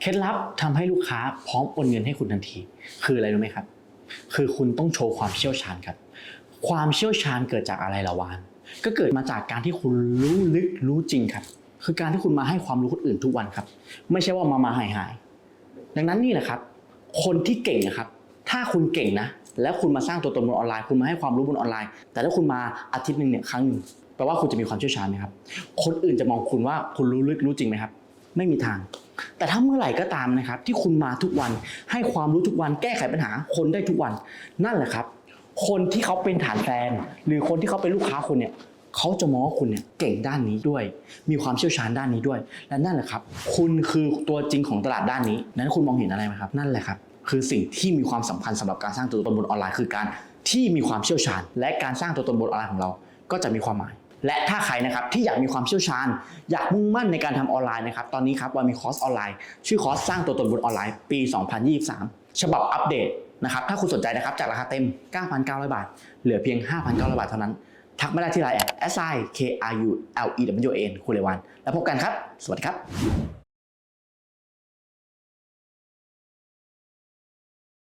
เคล็ดลับทำให้ลูกค้าพร้อมโอนเงินให้คุณทันที คืออะไรรู้ไหมครับ คือคุณต้องโชว์ความเชี่ยวชาญครับ ความเชี่ยวชาญเกิดจากอะไรละวาน ก็เกิดมาจากการที่คุณรู้ลึกรู้จริงครับ คือการที่คุณมาให้ความรู้คนอื่นทุกวันครับ ไม่ใช่ว่ามามาหายหายดังนั้นนี่แหละครับ คนที่เก่งนะครับ ถ้าคุณเก่งนะ แล้วคุณมาสร้างตัวตนบนออนไลน์ คุณมาให้ความรู้บนออนไลน์ แต่ถ้าคุณมาอาทิตย์หนึ่งเนี่ยครั้งหนึ่งแปลว่าคุณจะมีความเชี่ยวชาญไหมครับ คนอื่นจะมองคุณว่าคุณรู้ลึกรู้จริงไหมครับ ไม่มีทาง แต่ถ้าเมื่อไหร่ก็ตามนะครับ ที่คุณมาทุกวันให้ความรู้ทุกวันแก้ไขปัญหาคนได้ทุกวัน นั่นแหละครับ คนที่เขาเป็นฐานแฟน หรือคนที่เขาเป็นลูกค้าคุณเนี่ยเขาจะมองว่าคุณเนี่ยเก่งด้านนี้ด้วย มีความเชี่ยวชาญด้านนี้ด้วย และนั่นแหละครับ คุณคือตัวจริงของตลาดด้านนี้ นั้นคุณมองเห็นอะไรไหมครับ นั่นแหละครับ คือสิ่งที่มีความสำคัญสำหรับการสร้างตัวตนบนออนไลน์คือการที่มีความเชี่ยวชาญ และการสร้างตัวตนบนออนไลน์ของเรา ก็จะมีความหมาย และถ้าใครนะครับที่อยากมีความเชี่ยวชาญ อยากมุ่งมั่นในการทำออนไลน์นะครับตอนนี้ครับวันมีคอร์สออนไลน์ ชื่อคอร์สสร้างตัวตนบนออนไลน์ปี 2023 ฉบับอัปเดตนะครับถ้าคุณสนใจนะครับจากราคาเต็ม 9,900 บาท เหลือเพียง 5,900 บาทเท่านั้น ทักมาได้ที่ไลน์แอด s i k r u l e w n คุณเลวัน แล้วพบกันครับ สวัสดีครับ